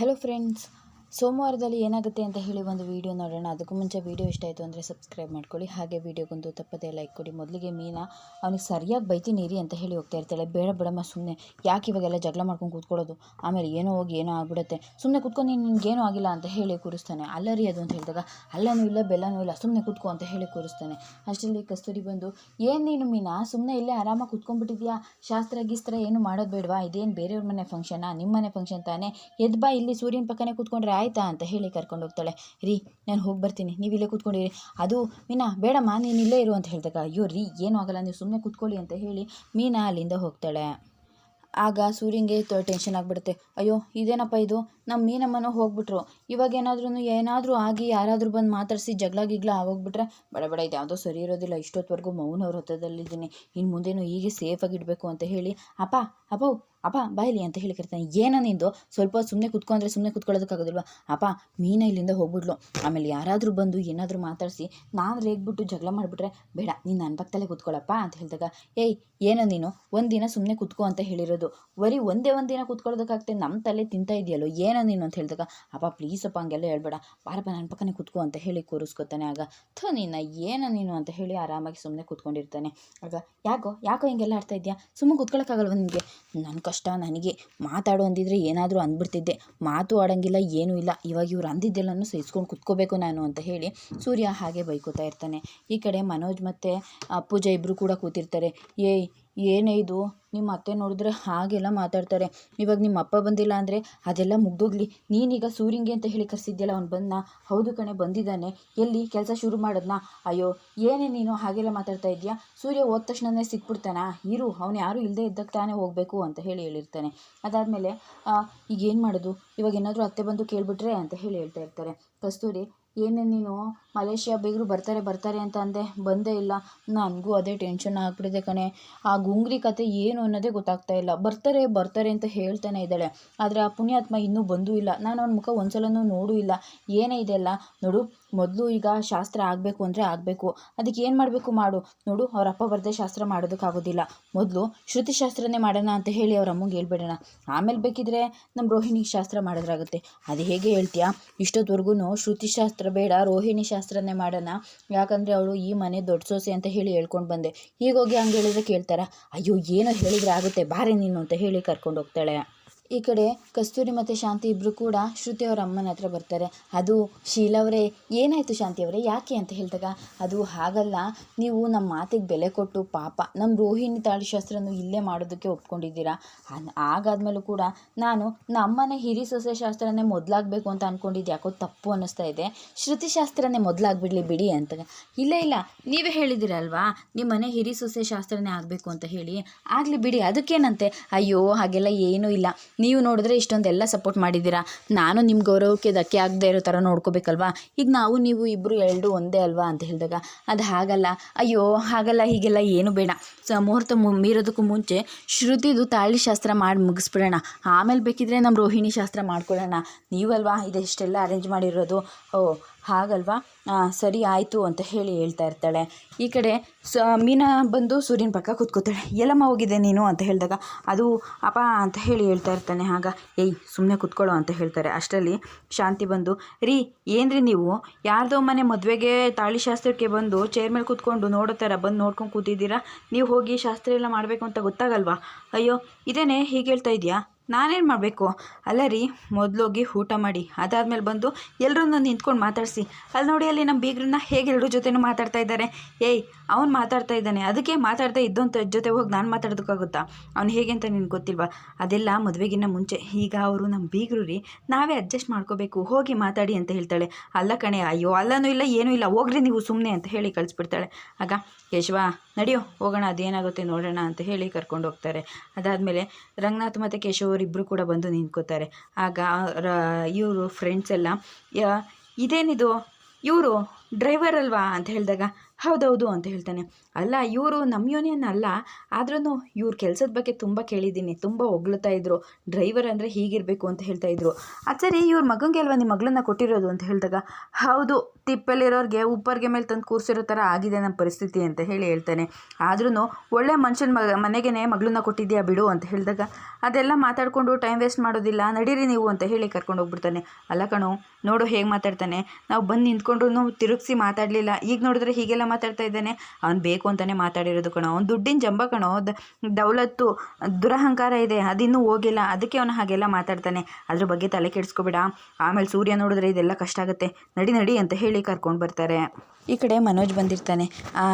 Hello friends ಸೋಮವಾರದಲ್ಲಿ ಏನಾಗುತ್ತೆ ಅಂತ ಹೇಳಿ ಒಂದು ವೀಡಿಯೋ ನೋಡೋಣ. ಅದಕ್ಕೂ ಮುಂಚೆ ವೀಡಿಯೋ ಇಷ್ಟ ಆಯಿತು ಅಂದರೆ ಸಬ್ಸ್ಕ್ರೈಬ್ ಮಾಡ್ಕೊಳ್ಳಿ. ಹಾಗೆ ವೀಡಿಯೋಗೊಂದು ತಪ್ಪದೇ ಲೈಕ್ ಕೊಡಿ. ಮೊದಲಿಗೆ ಮೀನಾ, ಅವನಿಗೆ ಸರಿಯಾಗಿ ಬೈತೀನಿ ಅಂತ ಹೇಳಿ ಹೋಗ್ತಾ ಇರ್ತಾಳೆ. ಬೇಡ ಬೇಡಮ್ಮ ಸುಮ್ಮನೆ ಯಾಕೆ ಇವಾಗೆಲ್ಲ ಜಗಳ ಮಾಡ್ಕೊಂಡು ಕೂತ್ಕೊಳ್ಳೋದು? ಆಮೇಲೆ ಏನೋ ಹೋಗಿ ಏನೋ ಆಗ್ಬಿಡುತ್ತೆ. ಸುಮ್ಮನೆ ಕೂತ್ಕೊಂಡು ನೀನು ನಿನ್ಗೇನೂ ಆಗಿಲ್ಲ ಅಂತ ಹೇಳಿ ಕೂರಿಸ್ತಾನೆ. ಅಲ್ಲರಿ ಅದು ಅಂತ ಹೇಳಿದಾಗ, ಅಲ್ಲನೂ ಇಲ್ಲ, ಬೆಲ್ಲನೂ ಇಲ್ಲ. ಸುಮ್ಮನೆ ಕೂತ್ಕೊ ಅಂತ ಹೇಳಿ ಕೂರಿಸ್ತಾನೆ. ಅಷ್ಟರಲ್ಲಿ ಕಸ್ತೂರಿ ಬಂದು, ಏನು ನೀನು ಮೀನಾ? ಸುಮ್ಮನೆ ಇಲ್ಲೇ ಆರಾಮಾಗಿ ಕೂತ್ಕೊಂಡ್ಬಿಟ್ಟಿದ್ಯಾ? ಶಾಸ್ತ್ರ ಗೀಸ್ತ್ರ ಏನು ಮಾಡೋದು ಬೇಡವಾ? ಇದೇನು ಬೇರೆಯವ್ರ ಮನೆ ಫಂಕ್ಷನಾ ನಿಮ್ಮ ಮನೆ ಫಂಕ್ಷನ್ ತಾನೇ? ಎದ್ದು ಬಾ ಇಲ್ಲಿ. ಸೂರ್ಯನ ಪಕ್ಕನೇ ಕೂತ್ಕೊಂಡ್ರೆ ಆಯ್ತಾ ಅಂತ ಹೇಳಿ ಕರ್ಕೊಂಡು ಹೋಗ್ತಾಳೆ. ರೀ, ನಾನು ಹೋಗಿ ಬರ್ತೀನಿ. ನೀವು ಇಲ್ಲೇ ಕೂತ್ಕೊಂಡಿರಿ. ಅದು ಮೀನಾ, ಬೇಡಮ್ಮ, ನೀನು ಇಲ್ಲೇ ಇರು ಅಂತ ಹೇಳಿದಾಗ, ಅಯ್ಯೋ ರೀ, ಏನೂ ಆಗಲ್ಲ, ನೀವು ಸುಮ್ಮನೆ ಕೂತ್ಕೊಳ್ಳಿ ಅಂತ ಹೇಳಿ ಮೀನಾ ಅಲ್ಲಿಂದ ಹೋಗ್ತಾಳೆ. ಆಗ ಸೂರ್ಯಂಗೆ ಟೆನ್ಷನ್ ಆಗಿಬಿಡುತ್ತೆ. ಅಯ್ಯೋ, ಇದೇನಪ್ಪ ಇದು? ನಮ್ಮ ಮೀನಮ್ಮನೂ ಹೋಗ್ಬಿಟ್ರು. ಇವಾಗ ಏನಾದ್ರೂ ಏನಾದರೂ ಆಗಿ ಯಾರಾದರೂ ಬಂದು ಮಾತಾಡಿಸಿ ಜಗಳ ಗಿಗ್ಲ ಆಗೋಗ್ಬಿಟ್ರೆ ಬಡ ಬಡ ಇದು ಯಾವುದೋ ಸರಿ ಇರೋದಿಲ್ಲ. ಇಷ್ಟೊತ್ತವರೆಗೂ ಮೌನ ಅವ್ರ ಹೊತ್ತದಲ್ಲಿದ್ದೀನಿ ಇನ್ನು ಮುಂದೇನು ಹೀಗೆ ಸೇಫಾಗಿ ಇಡಬೇಕು ಅಂತ ಹೇಳಿ, ಅಪ್ಪ ಅಪ್ಪ ಅಪ್ಪ ಬಾಯಿಲಿ ಅಂತ ಹೇಳಿ ಕರಿತಾನೆ ಏನ ನಿಂದು? ಸ್ವಲ್ಪ ಸುಮ್ಮನೆ ಕುತ್ಕೊಂಡ್ರೆ ಸುಮ್ಮನೆ ಕುತ್ಕೊಳ್ಳೋದಕ್ಕಾಗೋದಿಲ್ವಾ? ಅಪ್ಪ, ಮೀನ ಇಲ್ಲಿಂದ ಹೋಗ್ಬಿಡ್ಲು ಆಮೇಲೆ ಯಾರಾದರೂ ಬಂದು ಏನಾದರೂ ಮಾತಾಡಿಸಿ, ನಾನು ರೇಗ್ಬಿಟ್ಟು ಜಗಳ ಮಾಡಿಬಿಟ್ರೆ ಬೇಡ, ನೀನು ನನ್ನ ಪಕ್ಕದಲ್ಲೇ ಕುತ್ಕೊಳ್ಳಪ್ಪ ಅಂತ ಹೇಳಿದಾಗ, ಏಯ್, ಏನೋ ನೀನು? ಒಂದಿನ ಸುಮ್ಮನೆ ಕುತ್ಕೋ ಅಂತ ಹೇಳಿರೋದು. ಬರೀ ಒಂದೇ ಒಂದಿನ ದಿನ ಕುತ್ಕೊಳ್ಳೋದಕ್ಕಾಗ್ತದೆ ನಮ್ಮ ತಲೆ ತಿಂತಾ ಇದೆಯಲ್ಲೋ, ಏನೋ ನೀನು? ಅಂತ ಹೇಳಿದಾಗ, ಅಪ್ಪ ಪ್ಲೀಸ್ ಅಪ್ಪ, ಹಂಗೆಲ್ಲ ಹೇಳ್ಬೇಡ. ಬಾರಪ್ಪ ನನ್ನ ಪಕ್ಕನೇ ಕುತ್ಕೋ ಅಂತ ಹೇಳಿ ಕೂರಿಸ್ಕೊತಾನೆ. ಆಗ, ಥೋ ನಿನ್ನ ಏನೋ ನೀನು ಅಂತ ಹೇಳಿ ಆರಾಮಾಗಿ ಸುಮ್ಮನೆ ಕೂತ್ಕೊಂಡಿರ್ತಾನೆ. ಆಗ, ಯಾಕೋ ಯಾಕೋ ಹಿಂಗೆಲ್ಲ ಆಡ್ತಾ ಇದೆಯಾ? ಸುಮ್ಮನೆ ಕುತ್ಕೊಳ್ಳೋಕ್ಕಾಗಲ್ವ ನಿಮಗೆ ನನ್ನ ಕಷ್ಟ ನನಗೆ ಮಾತಾಡು ಅಂದಿದ್ರೆ ಏನಾದರೂ ಅಂದ್ಬಿಡ್ತಿದ್ದೆ. ಮಾತು ಆಡೋಂಗಿಲ್ಲ, ಏನೂ ಇಲ್ಲ. ಇವಾಗ ಇವ್ರು ಅಂದಿದ್ದೆಲ್ಲನೂ ಸಹಿಸ್ಕೊಂಡು ಕುತ್ಕೋಬೇಕು ನಾನು ಅಂತ ಹೇಳಿ ಸೂರ್ಯ ಹಾಗೆ ಬೈಕೋತಾ ಇರ್ತಾನೆ. ಈ ಕಡೆ ಮನೋಜ್ ಮತ್ತು ಪೂಜಾ ಇಬ್ಬರು ಕೂಡ ಕೂತಿರ್ತಾರೆ. ಏಯ್, ಏನೇ ಇದು? ನಿಮ್ಮ ಅತ್ತೆ ನೋಡಿದ್ರೆ ಹಾಗೆಲ್ಲ ಮಾತಾಡ್ತಾರೆ. ಇವಾಗ ನಿಮ್ಮ ಅಪ್ಪ ಬಂದಿಲ್ಲ ಅಂದರೆ ಅದೆಲ್ಲ ಮುಗ್ದೋಗ್ಲಿ. ನೀನೀಗ ಸೂರಿಂಗೆ ಅಂತ ಹೇಳಿ ಕರೆಸಿದ್ಯಲ್ಲ ಅವ್ನು ಬಂದ ಹೌದು ಕಣೆ, ಬಂದಿದ್ದಾನೆ. ಎಲ್ಲಿ ಕೆಲಸ ಶುರು ಮಾಡೋದ್ನಾ? ಅಯ್ಯೋ, ಏನೇ ನೀನು ಹಾಗೆಲ್ಲ ಮಾತಾಡ್ತಾ ಇದೆಯಾ? ಸೂರ್ಯ ಹೋದ ತಕ್ಷಣನೇ ಸಿಕ್ಬಿಡ್ತಾನಾ? ಇರು, ಅವನು ಯಾರೂ ಇಲ್ಲದೆ ಇದ್ದಕ್ಕೆ ತಾನೇ ಹೋಗಬೇಕು ಅಂತ ಹೇಳಿ ಹೇಳಿರ್ತಾನೆ. ಅದಾದಮೇಲೆ ಈಗ ಏನು ಮಾಡೋದು? ಇವಾಗ ಏನಾದರೂ ಅತ್ತೆ ಬಂದು ಕೇಳಿಬಿಟ್ರೆ ಅಂತ ಹೇಳಿ ಹೇಳ್ತಾ ಇರ್ತಾರೆ. ಕಸ್ತೂರಿ ಏನೇ ನೀನು, ಮಲೇಷ್ಯಾ ಬೇಗರು ಬರ್ತಾರೆ ಬರ್ತಾರೆ ಅಂತ ಅಂದೆ. ಬಂದೇ ಇಲ್ಲ. ನನಗೂ ಅದೇ ಟೆನ್ಷನ್ ಆಗ್ಬಿಟ್ಟಿದೆ ಕಣೆ. ಆ ಗುಂಗ್ರಿ ಕತೆ ಏನು ಅನ್ನೋದೇ ಗೊತ್ತಾಗ್ತಾ ಇಲ್ಲ. ಬರ್ತಾರೆ ಬರ್ತಾರೆ ಅಂತ ಹೇಳ್ತಾನೆ ಇದ್ದಾಳೆ. ಆದರೆ ಆ ಪುಣ್ಯಾತ್ಮ ಇನ್ನೂ ಬಂದೂ ಇಲ್ಲ. ನಾನು ಅವನ ಮುಖ ಒಂದ್ಸಲನೂ ನೋಡೂ ಇಲ್ಲ. ಏನೇ ಇದೆಯಲ್ಲ ನೋಡು. ಮೊದಲು ಈಗ ಶಾಸ್ತ್ರ ಆಗಬೇಕು ಅಂದರೆ ಆಗಬೇಕು. ಅದಕ್ಕೆ ಏನು ಮಾಡಬೇಕು ಮಾಡು. ನೋಡು ಅವ್ರ ಅಪ್ಪ ಬರದೆ ಶಾಸ್ತ್ರ ಮಾಡೋದಕ್ಕಾಗೋದಿಲ್ಲ. ಮೊದಲು ಶ್ರುತಿ ಶಾಸ್ತ್ರನೇ ಮಾಡೋಣ ಅಂತ ಹೇಳಿ ಅವ್ರ ಅಮ್ಮಗೆ ಹೇಳ್ಬಿಡೋಣ. ಆಮೇಲೆ ಬೇಕಿದ್ರೆ ನಮ್ಮ ರೋಹಿಣಿಗೆ ಶಾಸ್ತ್ರ ಮಾಡೋದ್ರಾಗುತ್ತೆ. ಅದು ಹೇಗೆ ಹೇಳ್ತೀಯಾ? ಇಷ್ಟೊತ್ತವರೆಗೂ ಶ್ರುತಿ ಶಾಸ್ತ್ರ ಬೇಡ, ರೋಹಿಣಿ ಶಾಸ್ತ್ರನೇ ಮಾಡೋಣ. ಯಾಕಂದರೆ ಅವಳು ಈ ಮನೆ ದೊಡ್ಡ ಸೊಸೆ ಅಂತ ಹೇಳಿ ಹೇಳ್ಕೊಂಡು ಬಂದೆ. ಹೀಗೋಗಿ ಹಂಗೆ ಹೇಳಿದ್ರೆ ಕೇಳ್ತಾರೆ? ಅಯ್ಯೋ, ಏನೋ ಹೇಳಿದ್ರೆ ಆಗುತ್ತೆ. ಬಾರೆ ನೀನು ಅಂತ ಹೇಳಿ ಕರ್ಕೊಂಡು ಹೋಗ್ತಾಳೆ. ಈ ಕಡೆ ಕಸ್ತೂರಿ ಮತ್ತು ಶಾಂತಿ ಇಬ್ಬರು ಕೂಡ ಶ್ರುತಿ ಅವರ ಅಮ್ಮನ ಹತ್ರ ಬರ್ತಾರೆ. ಅದು ಶೀಲವರೇ ಏನಾಯಿತು ಶಾಂತಿ ಅವರೇ, ಯಾಕೆ ಅಂತ ಹೇಳಿದಾಗ, ಅದು ಹಾಗಲ್ಲ. ನೀವು ನಮ್ಮ ಮಾತಿಗೆ ಬೆಲೆ ಕೊಟ್ಟು ಪಾಪ ನಮ್ಮ ರೋಹಿಣಿ ತಾಳಿಶಾಸ್ತ್ರನೂ ಇಲ್ಲೇ ಮಾಡೋದಕ್ಕೆ ಒಪ್ಕೊಂಡಿದ್ದೀರಾ? ಹಾಗಾದ್ಮೇಲೂ ಕೂಡ ನಾನು ನಮ್ಮನೆ ಹಿರಿ ಸೊಸೆ ಶಾಸ್ತ್ರನೇ ಮೊದಲಾಗಬೇಕು ಅಂತ ಅಂದ್ಕೊಂಡಿದ್ದು ಯಾಕೋ ತಪ್ಪು ಅನ್ನಿಸ್ತಾ ಇದೆ. ಶ್ರುತಿ ಶಾಸ್ತ್ರನೇ ಮೊದಲಾಗ್ಬಿಡ್ಲಿ ಬಿಡಿ ಅಂತ. ಇಲ್ಲ ಇಲ್ಲ, ನೀವೇ ಹೇಳಿದಿರಲ್ವಾ ನಿಮ್ಮ ಮನೆ ಹಿರಿ ಸೊಸೆ ಶಾಸ್ತ್ರನೇ ಆಗಬೇಕು ಅಂತ ಹೇಳಿ. ಆಗಲಿ ಬಿಡಿ, ಅದಕ್ಕೇನಂತೆ? ಅಯ್ಯೋ, ಹಾಗೆಲ್ಲ ಏನೂ ಇಲ್ಲ. ನೀವು ನೋಡಿದ್ರೆ ಇಷ್ಟೊಂದೆಲ್ಲ ಸಪೋರ್ಟ್ ಮಾಡಿದ್ದೀರಾ? ನಾನು ನಿಮ್ಮ ಗೌರವಕ್ಕೆ ಧಕ್ಕೆ ಆಗದೆ ಇರೋ ಥರ ನೋಡ್ಕೋಬೇಕಲ್ವಾ? ಈಗ ನಾವು, ನೀವು ಇಬ್ಬರು ಎರಡು ಒಂದೇ ಅಲ್ವಾ ಅಂತ ಹೇಳಿದಾಗ, ಅದು ಹಾಗಲ್ಲ. ಅಯ್ಯೋ, ಹಾಗಲ್ಲ, ಹೀಗೆಲ್ಲ ಏನು ಬೇಡ. ಸ, ಮುಹೂರ್ತ ಮೀರೋದಕ್ಕೂ ಮುಂಚೆ ಶ್ರುತಿದು ತಾಳಿ ಶಾಸ್ತ್ರ ಮಾಡಿ ಮುಗಿಸ್ಬಿಡೋಣ. ಆಮೇಲೆ ಬೇಕಿದ್ರೆ ನಮ್ಮ ರೋಹಿಣಿ ಶಾಸ್ತ್ರ ಮಾಡ್ಕೊಳ್ಳೋಣ. ನೀವಲ್ವಾ, ಇದೆಷ್ಟೆಲ್ಲ ಅರೇಂಜ್ ಮಾಡಿರೋದು? ಓ ಹಾಗಲ್ವಾ? ಸರಿ ಆಯಿತು ಅಂತ ಹೇಳಿ ಹೇಳ್ತಾ ಇರ್ತಾಳೆ. ಈ ಕಡೆ ಸ, ಮೀನಾ ಬಂದು ಸೂರ್ಯನ ಪಕ್ಕ ಕೂತ್ಕೋತಾಳೆ. ಎಲ್ಲಮ್ಮ ಹೋಗಿದೆ ನೀನು ಅಂತ ಹೇಳಿದಾಗ, ಅದು ಅಪ್ಪ ಅಂತ ಹೇಳಿ ಹೇಳ್ತಾ ಇರ್ತಾನೆ. ಆಗ ಏಯ್ ಸುಮ್ಮನೆ ಕೂತ್ಕೊಳ್ಳೋ ಅಂತ ಹೇಳ್ತಾರೆ. ಅಷ್ಟರಲ್ಲಿ ಶಾಂತಿ ಬಂದು, ರೀ, ಏನ್ರಿ ನೀವು? ಯಾರ್ದೋ ಮನೆ ಮದುವೆಗೆ ತಾಳಿ ಶಾಸ್ತ್ರಕ್ಕೆ ಬಂದು ಚೇರ್ ಮೇಲೆ ಕೂತ್ಕೊಂಡು ನೋಡೋ ಥರ ಬಂದು ನೋಡ್ಕೊಂಡು ಕೂತಿದ್ದೀರಾ? ನೀವು ಹೋಗಿ ಶಾಸ್ತ್ರ ಎಲ್ಲ ಮಾಡಬೇಕು ಅಂತ ಗೊತ್ತಾಗಲ್ವಾ? ಅಯ್ಯೋ, ಇದೇನೆ, ಹೀಗೆ ಹೇಳ್ತಾ ಇದೆಯಾ? ನಾನೇನು ಮಾಡಬೇಕು? ಅಲ್ಲ ರೀ ಮೊದಲೋಗಿ ಊಟ ಮಾಡಿ, ಅದಾದಮೇಲೆ ಬಂದು ಎಲ್ಲರನ್ನ ನಿಂತ್ಕೊಂಡು ಮಾತಾಡಿಸಿ. ಅಲ್ಲಿ ನೋಡಿ ಅಲ್ಲಿ ನಮ್ಮ ಬೀಗ್ರನ್ನ ಹೇಗೆ ಎಲ್ಲರ ಜೊತೆನೂ ಮಾತಾಡ್ತಾ ಇದ್ದಾರೆ ಏಯ್, ಅವ್ನು ಮಾತಾಡ್ತಾ ಇದ್ದಾನೆ. ಅದಕ್ಕೆ ಮಾತಾಡ್ತಾ ಇದ್ದಂಥ ಜೊತೆ ಹೋಗಿ ನಾನು ಮಾತಾಡೋದಕ್ಕಾಗುತ್ತಾ? ಅವ್ನು ಹೇಗೆ ಅಂತ ನಿನಗೆ ಗೊತ್ತಿಲ್ವಾ? ಅದೆಲ್ಲ ಮದುವೆಗಿನ್ನ ಮುಂಚೆ. ಈಗ ಅವರು ನಮ್ಮ ಬೀಗರು ರೀ, ನಾವೇ ಅಡ್ಜಸ್ಟ್ ಮಾಡ್ಕೋಬೇಕು. ಹೋಗಿ ಮಾತಾಡಿ ಅಂತ ಹೇಳ್ತಾಳೆ. ಅಲ್ಲ ಕಣೆ, ಅಯ್ಯೋ, ಅಲ್ಲನೂ ಇಲ್ಲ, ಏನೂ ಇಲ್ಲ. ಹೋಗ್ರಿ ನೀವು ಸುಮ್ಮನೆ ಅಂತ ಹೇಳಿ ಕಳಿಸ್ಬಿಡ್ತಾಳೆ. ಆಗ, ಯಶವ, ನಡೆಯೋ, ಹೋಗೋಣ, ಅದೇನಾಗುತ್ತೆ ನೋಡೋಣ ಅಂತ ಹೇಳಿ ಕರ್ಕೊಂಡು ಹೋಗ್ತಾರೆ. ಅದಾದಮೇಲೆ ರಂಗನಾಥ್ ಮತ್ತು ಕೇಶವ್ ಅವರಿಬ್ಬರು ಕೂಡ ಬಂದು ನಿಂತ್ಕೋತಾರೆ. ಆಗ ಇವರು ಫ್ರೆಂಡ್ಸ್ ಎಲ್ಲ ಇದೇನಿದು? ಇವರು ಡ್ರೈವರ್ ಅಲ್ವಾ? ಅಂತ ಹೇಳಿದಾಗ ಹೌದೌದು ಅಂತ ಹೇಳ್ತಾನೆ. ಅಲ್ಲ, ಇವರು ನಮ್ಮ ಯೂನಿಯನ್ ಅಲ್ಲ ಆದ್ರೂ ಇವ್ರ ಕೆಲಸದ ಬಗ್ಗೆ ತುಂಬ ಕೇಳಿದ್ದೀನಿ, ತುಂಬ ಹೊಗಳ್ತಾ ಇದ್ರು. ಡ್ರೈವರ್ ಅಂದರೆ ಹೀಗಿರಬೇಕು ಅಂತ ಹೇಳ್ತಾ ಇದ್ರು. ಅದು ಸರಿ, ಇವ್ರ ಮಗನಿಗೆ ಅಲ್ವಾ ನಿಮ್ಮ ಮಗಳನ್ನ ಕೊಟ್ಟಿರೋದು ಅಂತ ಹೇಳಿದಾಗ? ಹೌದು, ತಿಪ್ಪಲ್ಲಿರೋರಿಗೆ ಉಪ್ಪರ್ಗೆ ಮೇಲೆ ತಂದು ಕೂರಿಸಿರೋ ಥರ ಆಗಿದೆ ನಮ್ಮ ಪರಿಸ್ಥಿತಿ ಅಂತ ಹೇಳಿ ಹೇಳ್ತಾನೆ. ಆದ್ರೂ ಒಳ್ಳೆ ಮನುಷ್ಯನ ಮಗ ಮನೆಗೇ ಮಗಳನ್ನ ಕೊಟ್ಟಿದ್ಯಾ ಬಿಡು ಅಂತ ಹೇಳಿದಾಗ, ಅದೆಲ್ಲ ಮಾತಾಡಿಕೊಂಡು ಟೈಮ್ ವೇಸ್ಟ್ ಮಾಡೋದಿಲ್ಲ, ನಡೀರಿ ನೀವು ಅಂತ ಹೇಳಿ ಕರ್ಕೊಂಡು ಹೋಗ್ಬಿಡ್ತಾನೆ. ಅಲ್ಲ ಕಣು, ನೋಡು ಹೇಗೆ ಮಾತಾಡ್ತಾನೆ. ನಾವು ಬಂದು ನಿಂತ್ಕೊಂಡ್ರು ತಿರುಗಿಸಿ ಮಾತಾಡಲಿಲ್ಲ. ಈಗ ನೋಡಿದ್ರೆ ಹೀಗೆಲ್ಲ ಮಾತಾಡ್ತಾ ಇದ್ದಾನೆ. ಅವ್ನು ಬೇಕು ಅಂತಲೇ ಮಾತಾಡಿರೋದು ಕಣೋ. ಅವ್ನು ದುಡ್ಡಿನ ಜಂಬ ಕಣೋ. ದೌಲತ್ತು, ದುರಹಂಕಾರ ಇದೆ. ಅದಿನ್ನೂ ಹೋಗಿಲ್ಲ. ಅದಕ್ಕೆ ಅವನು ಹಾಗೆಲ್ಲ ಮಾತಾಡ್ತಾನೆ. ಅದ್ರ ಬಗ್ಗೆ ತಲೆ ಕೆಡಿಸ್ಕೊಬೇಡ. ಆಮೇಲೆ ಸೂರ್ಯ ನೋಡಿದ್ರೆ ಇದೆಲ್ಲ ಕಷ್ಟ ಆಗುತ್ತೆ. ನಡಿ ನಡಿ ಅಂತ ಹೇಳಿ ಕರ್ಕೊಂಡು ಬರ್ತಾರೆ. ಈ ಕಡೆ ಮನೋಜ್ ಬಂದಿರ್ತಾನೆ.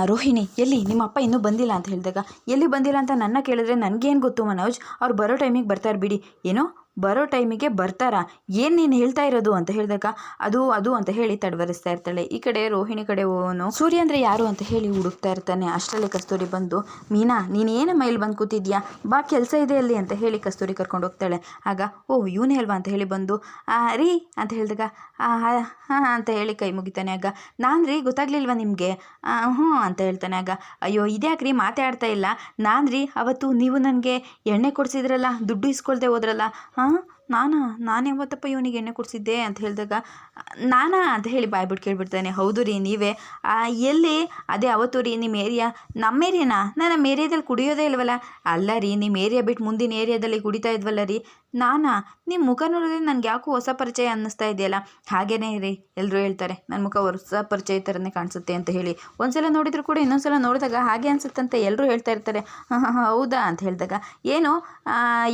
ರೋಹಿಣಿ, ಎಲ್ಲಿ? ನಿಮ್ಮ ಅಪ್ಪ ಇನ್ನೂ ಬಂದಿಲ್ಲ ಅಂತ ಹೇಳಿದಾಗ. ಎಲ್ಲಿ ಬಂದಿಲ್ಲ ಅಂತ ನನ್ನ ಕೇಳಿದ್ರೆ ನನಗೇನು ಗೊತ್ತು ಮನೋಜ್? ಅವ್ರು ಬರೋ ಟೈಮಿಗೆ ಬರ್ತಾರೆ ಬಿಡಿ. ಏನೋ ಬರೋ ಟೈಮಿಗೆ ಬರ್ತಾರಾ? ಏನು ನೀನು ಹೇಳ್ತಾ ಇರೋದು ಅಂತ ಹೇಳಿದಾಗ ಅದು ಅದು ಅಂತ ಹೇಳಿ ತಡವರಿಸ್ತಾ ಇರ್ತಾಳೆ. ಈ ಕಡೆ ರೋಹಿಣಿ ಕಡೆ ಹೋಗೋನು ಸೂರ್ಯ ಅಂದರೆ ಯಾರು? ಅಂತ ಹೇಳಿ ಹುಡುಕ್ತಾ ಇರ್ತಾನೆ. ಅಷ್ಟರಲ್ಲಿ ಕಸ್ತೂರಿ ಬಂದು ಮೀನಾ ನೀನು ಏನು ಮೈಲ್ ಬಂದು ಕೂತಿದ್ಯಾ? ಬಾ ಕೆಲಸ ಇದೆ ಅಲ್ಲಿ ಅಂತ ಹೇಳಿ ಕಸ್ತೂರಿ ಕರ್ಕೊಂಡು ಹೋಗ್ತಾಳೆ. ಆಗ ಓ ಇವನೇ ಅಲ್ವಾ? ಅಂತ ಹೇಳಿ ಬಂದು "ಆ, ರೀ ಅಂತ ಹೇಳಿದಾಗ ಹಾಂ ಅಂತ ಹೇಳಿ ಕೈ ಮುಗಿತಾನೆ. ಆಗ ನಾನು ರೀ ಗೊತ್ತಾಗ್ಲಿಲ್ವಾ ನಿಮಗೆ? ಹ್ಞೂ ಅಂತ ಹೇಳ್ತಾನೆ. ಆಗ ಅಯ್ಯೋ ಇದ್ಯಾಕ್ರಿ? ಮಾತಾಡ್ತಾ ಇಲ್ಲ. ನಾನು ರೀ ಅವತ್ತು ನೀವು ನನಗೆ ಎಣ್ಣೆ ಕೊಡಿಸಿದ್ರಲ್ಲ ದುಡ್ಡು ಇಸ್ಕೊಳ್ದೆ ಹೋದ್ರಲ್ಲ ಹಾಂ hein ನಾನಾ, ನಾನು ಯಾವತ್ತಪ್ಪ ಇವನಿಗೆ ಎಣ್ಣೆ ಕೊಡಿಸಿದ್ದೆ ಅಂತ ಹೇಳಿದಾಗ, ನಾನಾ ಅಂತ ಹೇಳಿ ಬಾಯ್ಬಿಟ್ಟು ಕೇಳ್ಬಿಡ್ತಾನೆ, ಹೌದು ರೀ, ನೀವೇ. ಎಲ್ಲಿ? ಅದೇ ಅವತ್ತು ರೀ ನಿಮ್ಮ ಏರಿಯಾ ನಮ್ಮ ಏರಿಯಾನಾ ನಾನು ನಮ್ಮ ಏರಿಯಾದಲ್ಲಿ ಕುಡಿಯೋದೇ ಇಲ್ವಲ್ಲ? ಅಲ್ಲ ರೀ ನಿಮ್ಮ ಏರಿಯಾ ಬಿಟ್ಟು ಮುಂದಿನ ಏರಿಯಾದಲ್ಲಿ ಕುಡಿತಾ ಇದ್ವಲ್ಲ ರೀ. ನಾನಾ ನಿಮ್ಮ ಮುಖ ನೋಡಿದ್ರೆ ನನಗೆ ಯಾಕೋ ಹೊಸ ಪರಿಚಯ ಅನ್ನಿಸ್ತಾ ಇದೆಯಲ್ಲ? ಹಾಗೇನೇ ರೀ ಎಲ್ಲರೂ ಹೇಳ್ತಾರೆ. ನನ್ನ ಮುಖ ಹೊಸ ಪರಿಚಯ ಥರನೇ ಕಾಣಿಸುತ್ತೆ ಅಂತ ಹೇಳಿ. ಒಂದ್ಸಲ ನೋಡಿದ್ರು ಕೂಡ ಇನ್ನೊಂದ್ಸಲ ನೋಡಿದಾಗ ಹಾಗೆ ಅನ್ಸುತ್ತಂತೆ ಎಲ್ಲರೂ ಹೇಳ್ತಾ ಇರ್ತಾರೆ. ಹಾಂ ಹಾಂ, ಹೌದಾ? ಅಂತ ಹೇಳಿದಾಗ, ಏನು?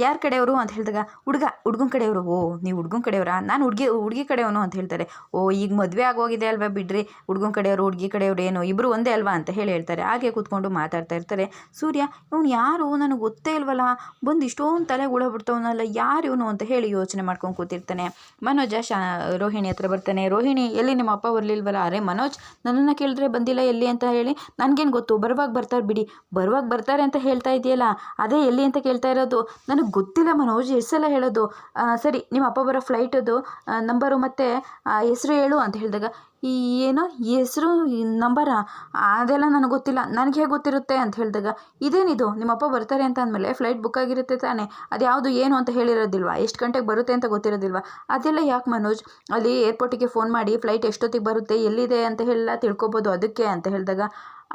ಯಾರ ಕಡೆಯವರು? ಅಂತ ಹೇಳಿದಾಗ ಹುಡುಗ ಹುಡ್ಗನ ಕಡೆಯವರು, ಓ, ನೀವು ಹುಡ್ಗನ ಕಡೆಯವರಾ? ನಾನು ಹುಡುಗಿ ಹುಡುಗಿ ಕಡೆಯವನು ಅಂತ ಹೇಳ್ತಾರೆ. ಓ, ಈಗ ಮದುವೆ ಆಗೋಗಿದೆ ಅಲ್ವಾ ಬಿಡ್ರಿ? ಹುಡ್ಗನ ಕಡೆಯವರು, ಹುಡುಗಿ ಕಡೆಯವರು ಏನು? ಇಬ್ಬರು ಒಂದೇ ಅಲ್ವಾ ಅಂತ ಹೇಳಿ ಹೇಳ್ತಾರೆ. ಹಾಗೆ ಕೂತ್ಕೊಂಡು ಮಾತಾಡ್ತಾ ಇರ್ತಾರೆ. ಸೂರ್ಯ, ಇವನು ಯಾರು? ನನಗೆ ಗೊತ್ತೇ ಇಲ್ವಲ್ಲ. ಬಂದು ಇಷ್ಟೊಂದು ತಲೆ ಬಿಡ್ತವನಲ್ಲ. ಯಾರು ಇವನು? ಅಂತ ಹೇಳಿ ಯೋಚನೆ ಮಾಡ್ಕೊಂಡು ಕೂತಿರ್ತಾನೆ. ಮನೋಜ ಶಾ, ರೋಹಿಣಿ ಹತ್ರ ಬರ್ತಾನೆ. ರೋಹಿಣಿ, ಎಲ್ಲಿ ನಿಮ್ಮ ಅಪ್ಪ ಬರಲಿಲ್ವಲ್ಲ? ಅರೆ, ಮನೋಜ್, ನನ್ನನ್ನು ಕೇಳಿದ್ರೆ ಬಂದಿಲ್ಲ ಎಲ್ಲಿ? ಅಂತ ಹೇಳಿ. ನನಗೇನು ಗೊತ್ತು? ಬರುವಾಗ ಬರ್ತಾರೆ ಬಿಡಿ. ಬರುವಾಗ ಬರ್ತಾರೆ ಅಂತ ಹೇಳ್ತಾ ಇದೆಯಲ್ಲ. ಅದೇ ಎಲ್ಲಿ ಅಂತ ಕೇಳ್ತಾ ಇರೋದು? ನನಗೆ ಗೊತ್ತಿಲ್ಲ ಮನೋಜ್. ಎಷ್ಟು ಹೇಳೋದು? ಸರಿ, ನಿಮ್ಮ ಅಪ್ಪ ಬರೋ ಫ್ಲೈಟದು ನಂಬರು ಮತ್ತು ಹೆಸರು ಹೇಳು ಅಂತ ಹೇಳಿದಾಗ, ಈ ಏನೋ ಹೆಸರು ನಂಬರಾ? ಅದೆಲ್ಲ ನನಗೆ ಗೊತ್ತಿಲ್ಲ, ನನಗೆ ಹೇಗೆ ಗೊತ್ತಿರುತ್ತೆ ಅಂತ ಹೇಳಿದಾಗ, ಇದೇನಿದು? ನಿಮ್ಮಪ್ಪ ಬರ್ತಾರೆ ಅಂತ ಅಂದಮೇಲೆ ಫ್ಲೈಟ್ ಬುಕ್ ಆಗಿರುತ್ತೆ ತಾನೇ, ಅದು ಯಾವುದು ಏನು ಅಂತ ಹೇಳಿರೋದಿಲ್ವಾ? ಎಷ್ಟು ಗಂಟೆಗೆ ಬರುತ್ತೆ ಅಂತ ಗೊತ್ತಿರೋದಿಲ್ವಾ? ಅದೆಲ್ಲ ಯಾಕೆ ಮನೋಜ್? ಅಲ್ಲಿ ಏರ್ಪೋರ್ಟಿಗೆ ಫೋನ್ ಮಾಡಿ ಫ್ಲೈಟ್ ಎಷ್ಟೊತ್ತಿಗೆ ಬರುತ್ತೆ, ಎಲ್ಲಿದೆ ಅಂತ ಹೇಳೆಲ್ಲ ತಿಳ್ಕೊಬೋದು ಅದಕ್ಕೆ ಅಂತ ಹೇಳಿದಾಗ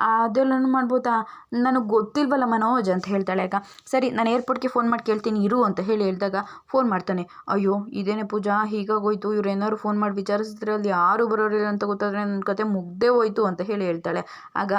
ಅದೆಲ್ಲನೂ ಮಾಡ್ಬೋದಾ? ನನಗೆ ಗೊತ್ತಿಲ್ವಲ್ಲ ಮನೋಜ್ ಅಂತ ಹೇಳ್ತಾಳೆ ಆಗ. ಸರಿ, ನಾನು ಏರ್ಪೋರ್ಟ್ಗೆ ಫೋನ್ ಮಾಡಿ ಕೇಳ್ತೀನಿ, ಇರು ಅಂತ ಹೇಳಿ ಹೇಳಿದಾಗ ಫೋನ್ ಮಾಡ್ತಾನೆ. ಅಯ್ಯೋ, ಇದೇನೆ ಪೂಜಾ, ಹೀಗಾಗೋಯ್ತು, ಇವ್ರು ಏನಾದ್ರು ಫೋನ್ ಮಾಡಿ ವಿಚಾರಿಸಿದ್ರೆ ಅಲ್ಲಿ ಯಾರು ಬರೋರಿಲ್ಲ ಅಂತ ಗೊತ್ತಾದ್ರೆ ನನ್ನ ಕತೆ ಮುಗ್ದೇ ಹೋಯ್ತು ಅಂತ ಹೇಳಿ ಹೇಳ್ತಾಳೆ. ಆಗ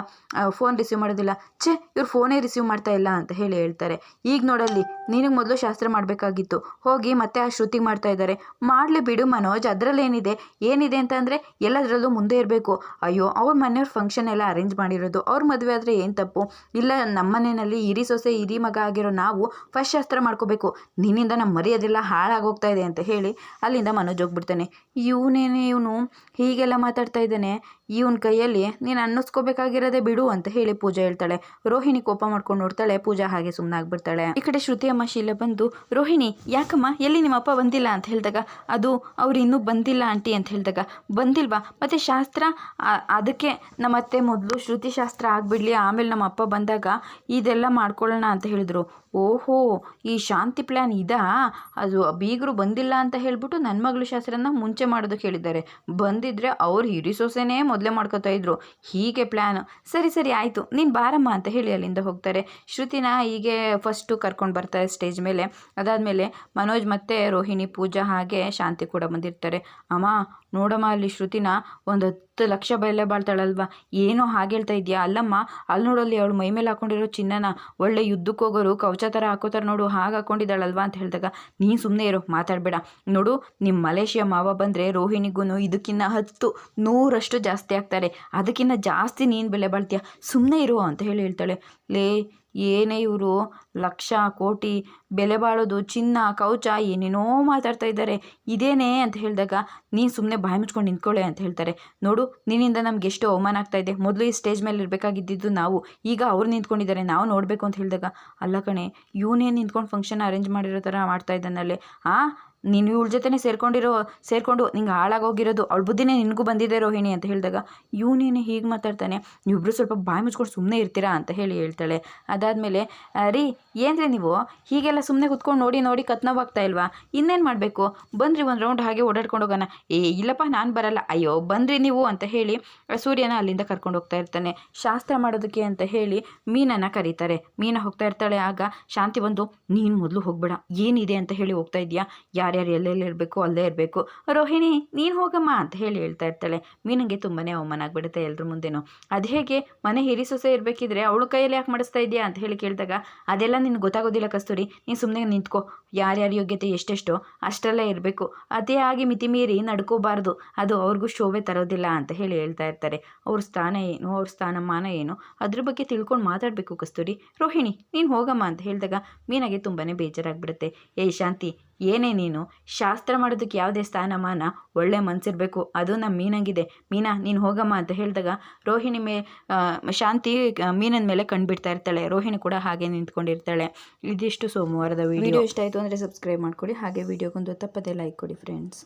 ಫೋನ್ ರಿಸೀವ್ ಮಾಡೋದಿಲ್ಲ. ಛೇ, ಇವ್ರು ಫೋನೇ ರಿಸೀವ್ ಮಾಡ್ತಾ ಇಲ್ಲ ಅಂತ ಹೇಳಿ ಹೇಳ್ತಾರೆ. ಈಗ ನೋಡಲ್ಲಿ, ನಿನಗೆ ಮೊದಲು ಶಾಸ್ತ್ರ ಮಾಡಬೇಕಾಗಿತ್ತು. ಹೋಗಿ ಮತ್ತೆ ಆ ಶ್ರುತಿ ಮಾಡ್ತಾ ಇದ್ದಾರೆ ಮಾಡಲಿ ಬಿಡು ಮನೋಜ್, ಅದರಲ್ಲೇನಿದೆ? ಏನಿದೆ ಅಂತ ಅಂತಂದರೆ ಎಲ್ಲದರಲ್ಲೂ ಮುಂದೆ ಇರಬೇಕು. ಅಯ್ಯೋ, ಅವ್ರ ಮನೆಯವ್ರ ಫಂಕ್ಷನ್ ಎಲ್ಲ ಅರೇಂಜ್ ಮಾಡಿರೋದು ಅವ್ರ ಮದುವೆ ಆದರೆ ಏನು ತಪ್ಪು? ಇಲ್ಲ ನಮ್ಮ ಮನೆಯಲ್ಲಿ ಹಿರಿ ಸೊಸೆ ಹಿರಿ ಮಗ ಆಗಿರೋ ನಾವು ಫಸ್ಟ್ ಶಾಸ್ತ್ರ ಮಾಡ್ಕೋಬೇಕು. ನಿನ್ನಿಂದ ನಮ್ಮ ಮರ್ಯಾದೆಲ್ಲ ಹಾಳಾಗೋಗ್ತಾ ಇದೆ ಅಂತ ಹೇಳಿ ಅಲ್ಲಿಂದ ಮನೋಜ್ ಹೋಗ್ಬಿಡ್ತಾನೆ. ಇವನೇನೇ ಇವನು? ಹೀಗೆಲ್ಲ ಮಾತಾಡ್ತಾ ಇದ್ದಾನೆ? ಇವನ ಕೈಯಲ್ಲಿ ನೀನು ಅನ್ನಿಸ್ಕೋಬೇಕಾಗಿರೋದೇ ಬಿಡು ಅಂತ ಹೇಳಿ ಪೂಜಾ ಹೇಳ್ತಾಳೆ. ರೋಹಿಣಿ ಕೋಪ ಮಾಡ್ಕೊಂಡು ನೋಡ್ತಾಳೆ. ಪೂಜಾ ಹಾಗೆ ಸುಮ್ಮನೆ ಆಗ್ಬಿಡ್ತಾಳೆ ಈ ಕಡೆ ಶ್ರುತಿ ಅಮ್ಮ ಶೀಲ ಬಂದು, ರೋಹಿಣಿ, ಯಾಕಮ್ಮ? ಎಲ್ಲಿ ನಿಮ್ಮ ಅಪ್ಪ ಬಂದಿಲ್ಲ? ಅಂತ ಹೇಳಿದಾಗ, ಅದು ಅವ್ರು ಇನ್ನೂ ಬಂದಿಲ್ಲ ಆಂಟಿ ಅಂತ ಹೇಳಿದಾಗ, ಬಂದಿಲ್ವಾ? ಮತ್ತೆ ಶಾಸ್ತ್ರ ಅದಕ್ಕೆ ನಮ್ಮ ಅತ್ತೆ ಮೊದಲು ಶ್ರುತಿ ಶಾಸ್ತ್ರ ಆಗಿಬಿಡ್ಲಿ. ಆಮೇಲೆ ನಮ್ಮ ಅಪ್ಪ ಬಂದಾಗ ಇದೆಲ್ಲ ಮಾಡ್ಕೊಳ್ಳೋಣ ಅಂತ ಹೇಳಿದ್ರು. ಓಹೋ, ಈ ಶಾಂತಿ ಪ್ಲ್ಯಾನ್ ಇದಾ? ಅದು ಬೀಗರು ಬಂದಿಲ್ಲ ಅಂತ ಹೇಳ್ಬಿಟ್ಟು ನನ್ನ ಮಗಳು ಶಾಸ್ತ್ರನ ಮುಂಚೆ ಮಾಡೋದಕ್ಕೆ ಹೇಳಿದ್ದಾರೆ ಬಂದಿದ್ರೆ ಅವ್ರು ಹಿರಿ ಸೊಸೆನೇ ಮೊದಲೇ ಮಾಡ್ಕೋತಾ ಇದ್ರು. ಹೀಗೆ ಪ್ಲ್ಯಾನ್ ಸರಿ ಸರಿ, ಆಯಿತು. ನೀನು ಬಾರಮ್ಮ ಅಂತ ಹೇಳಿ ಅಲ್ಲಿಂದ ಹೋಗ್ತಾರೆ. ಶ್ರುತಿನ ಹೀಗೆ ಫಸ್ಟು ಕರ್ಕೊಂಡು ಬರ್ತಾರೆ ಸ್ಟೇಜ್ ಮೇಲೆ. ಅದಾದಮೇಲೆ ಮನೋಜ್ ಮತ್ತು ರೋಹಿಣಿ ಪೂಜಾ ಹಾಗೆ ಶಾಂತಿ ಕೂಡ ಬಂದಿರ್ತಾರೆ. ಅಮ್ಮ, ನೋಡಮ್ಮ, ಅಲ್ಲಿ ಶ್ರುತಿನ ಒಂದು ಹತ್ತು ಲಕ್ಷ ಬೆಲೆ ಬಾಳ್ತಾಳಲ್ವಾ ಏನೋ ಹಾಗೆ ಹೇಳ್ತಾ ಇದೆಯಾ? ಅಲ್ಲಮ್ಮ, ಅಲ್ಲಿ ನೋಡಲ್ಲಿ ಅವಳು ಮೈ ಮೇಲೆ ಹಾಕೊಂಡಿರೋ ಚಿನ್ನನ ಒಳ್ಳೆ ಯುದ್ಧಕ್ಕೆ ಹೋಗೋರು ಕವಚ ಥರ ಹಾಕೋತಾರೆ ನೋಡು, ಹಾಗೆ ಹಾಕೊಂಡಿದ್ದಾಳಲ್ವಾ ಅಂತ ಹೇಳಿದಾಗ, ನೀನು ಸುಮ್ಮನೆ ಇರೋ, ಮಾತಾಡಬೇಡ. ನೋಡು ನಿಮ್ಮ ಮಲೇಷಿಯಾ ಮಾವ ಬಂದರೆ ರೋಹಿಣಿಗೂ ಇದಕ್ಕಿನ್ನ ಹತ್ತು, ನೂರಷ್ಟು ಜಾಸ್ತಿ ಆಗ್ತಾರೆ. ಅದಕ್ಕಿಂತ ಜಾಸ್ತಿ ನೀನು ಬೆಲೆ ಬಾಳ್ತೀಯ? ಸುಮ್ಮನೆ ಇರು ಅಂತ ಹೇಳಿ ಹೇಳ್ತಾಳೆ. ಲೇ ಏನೇ ಇವರು, ಲಕ್ಷ, ಕೋಟಿ, ಬೆಲೆ ಬಾಳೋದು, ಚಿನ್ನ ಕವಚ ಏನೇನೋ ಮಾತಾಡ್ತಾ ಇದ್ದಾರೆ. ಇದೇನೇ ಅಂತ ಹೇಳಿದಾಗ, ನೀನು ಸುಮ್ಮನೆ ಬಾಯಿ ಮುಚ್ಕೊಂಡು ನಿಂತ್ಕೊಳ್ಳೆ ಅಂತ ಹೇಳ್ತಾರೆ. ನೋಡು, ನಿನ್ನಿಂದ ನಮ್ಗೆ ಎಷ್ಟು ಅವಮಾನ ಆಗ್ತಾ ಇದೆ. ಮೊದಲು ಈ ಸ್ಟೇಜ್ ಮೇಲೆ ಇರಬೇಕಾಗಿದ್ದು ನಾವು. ಈಗ ಅವ್ರು ನಿಂತ್ಕೊಂಡಿದ್ದಾರೆ, ನಾವು ನೋಡಬೇಕು ಅಂತ ಹೇಳಿದಾಗ, ಅಲ್ಲ ಕಣೆ, ಇವನೇ ನಿಂತ್ಕೊಂಡು ಫಂಕ್ಷನ್ ಅರೇಂಜ್ ಮಾಡಿರೋ ಥರ ಮಾಡ್ತಾ ಇದ್ದಾನಲ್ಲೇ. ಆ ನೀನು ಇವಳ ಜೊತೆನೇ ಸೇರ್ಕೊಂಡಿರೋ, ಸೇರ್ಕೊಂಡು ನಿಂಗೆ ಹಾಳಾಗೋಗಿರೋದು ಅವಳ ಬುದ್ಧಿನೇ ನಿನಗೂ ಬಂದಿದೆ ರೋಹಿಣಿ ಅಂತ ಹೇಳಿದಾಗ ನೀನು ಹೀಗೆ ಮಾತಾಡ್ತಾನೆ ನೀವಿಬ್ಬರು ಸ್ವಲ್ಪ ಬಾಯಿ ಮುಚ್ಕೊಂಡು ಸುಮ್ಮನೆ ಇರ್ತೀರಾ ಅಂತ ಹೇಳಿ ಹೇಳ್ತಾಳೆ. ಅದಾದಮೇಲೆ ರೀ, ಏನ್ರಿ ನೀವು? ಹೀಗೆಲ್ಲ ಸುಮ್ಮನೆ ಕುತ್ಕೊಂಡು ನೋಡಿ ನೋಡಿ ಕತ್ನವಾಗ್ತಾ ಇಲ್ವಾ? ಇನ್ನೇನು ಮಾಡಬೇಕು? ಬಂದ್ರಿ ಒಂದು ರೌಂಡ್ ಹಾಗೆ ಓಡಾಡ್ಕೊಂಡು ಹೋಗೋಣ. ಏ, ಇಲ್ಲಪ್ಪ, ನಾನು ಬರಲ್ಲ. ಅಯ್ಯೋ, ಬಂದ್ರಿ ನೀವು? ಅಂತ ಹೇಳಿ ಸೂರ್ಯನ ಅಲ್ಲಿಂದ ಕರ್ಕೊಂಡು ಹೋಗ್ತಾ ಇರ್ತಾನೆ. ಶಾಸ್ತ್ರ ಮಾಡೋದಕ್ಕೆ ಅಂತ ಹೇಳಿ ಮೀನನ್ನು ಕರೀತಾರೆ. ಮೀನ ಹೋಗ್ತಾ ಇರ್ತಾಳೆ. ಆಗ ಶಾಂತಿ ಬಂದು, ನೀನು ಮೊದಲು ಹೋಗ್ಬೇಡ. ಏನಿದೆ? ಅಂತ ಹೇಳಿ ಹೋಗ್ತಾ ಇದೆಯಾ? ಯಾರ್ಯಾರು ಎಲ್ಲೆಲ್ಲಿ ಇರಬೇಕು ಅಲ್ಲೇ ಇರಬೇಕು. ರೋಹಿಣಿ, ನೀನು ಹೋಗಮ್ಮ ಅಂತ ಹೇಳಿ ಹೇಳ್ತಾ ಇರ್ತಾಳೆ. ಮೀನಂಗೆ ತುಂಬಾ ಅವಮಾನ ಆಗಿಬಿಡುತ್ತೆ ಎಲ್ಲರ ಮುಂದೆನೂ. ಅದು ಹೇಗೆ? ಮನೆ ಹಿರಿ ಸೊಸೆ ಇರಬೇಕಿದ್ರೆ ಅವಳು ಕೈಯಲ್ಲಿ ಯಾಕೆ ಮಾಡಿಸ್ತಾ ಇದೆಯಾ ಅಂತ ಹೇಳಿ ಕೇಳಿದಾಗ, ಅದೆಲ್ಲ ನಿನ್ಗೆ ಗೊತ್ತಾಗೋದಿಲ್ಲ ಕಸ್ತೂರಿ. ನೀನು ಸುಮ್ಮನೆ ನಿಂತ್ಕೋ. ಯಾರ್ಯಾರ ಯೋಗ್ಯತೆ ಎಷ್ಟೆಷ್ಟೋ ಅಷ್ಟೆಲ್ಲ ಇರಬೇಕು. ಅದೇ ಆಗಿ ಮಿತಿಮೀರಿ ನಡ್ಕೋಬಾರ್ದು. ಅದು ಅವ್ರಿಗೂ ಶೋಭೆ ತರೋದಿಲ್ಲ ಅಂತ ಹೇಳಿ ಹೇಳ್ತಾ ಇರ್ತಾರೆ. ಅವ್ರ ಸ್ಥಾನ ಏನು? ಅವ್ರ ಸ್ಥಾನಮಾನ ಏನು? ಅದ್ರ ಬಗ್ಗೆ ತಿಳ್ಕೊಂಡು ಮಾತಾಡಬೇಕು ಕಸ್ತೂರಿ. ರೋಹಿಣಿ, ನೀನು ಹೋಗಮ್ಮ ಅಂತ ಹೇಳಿದಾಗ ಮೀನಾಗೆ ತುಂಬಾ ಬೇಜಾರಾಗ್ಬಿಡುತ್ತೆ. ಏಯ್ ಶಾಂತಿ ಏನೇ ನೀನು ಶಾಸ್ತ್ರ ಮಾಡೋದಕ್ಕೆ ಯಾವುದೇ ಸ್ಥಾನಮಾನ ಒಳ್ಳೆ ಮನಸ್ಸಿರಬೇಕು ಅದು ನಮ್ಮ ಮೀನಂಗಿದೆ. ಮೀನಾ ನೀನು ಹೋಗಮ್ಮ ಅಂತ ಹೇಳಿದಾಗ ರೋಹಿಣಿ ಮೇ ಶಾಂತಿ ಮೀನನ ಮೇಲೆ ಕಂಡುಬಿಡ್ತಾ ಇರ್ತಾಳೆ. ರೋಹಿಣಿ ಕೂಡ ಹಾಗೆ ನಿಂತ್ಕೊಂಡಿರ್ತಾಳೆ. ಇದಿಷ್ಟು ಸೋಮವಾರದ ವಿಡಿಯೋ ಇಷ್ಟ ಆಯಿತು ಅಂದರೆ ಸಬ್ಸ್ಕ್ರೈಬ್ ಮಾಡ್ಕೊಳ್ಳಿ ಹಾಗೆ ವಿಡಿಯೋಗೊಂದು ತಪ್ಪದೇ ಲೈಕ್ ಕೊಡಿ ಫ್ರೆಂಡ್ಸ್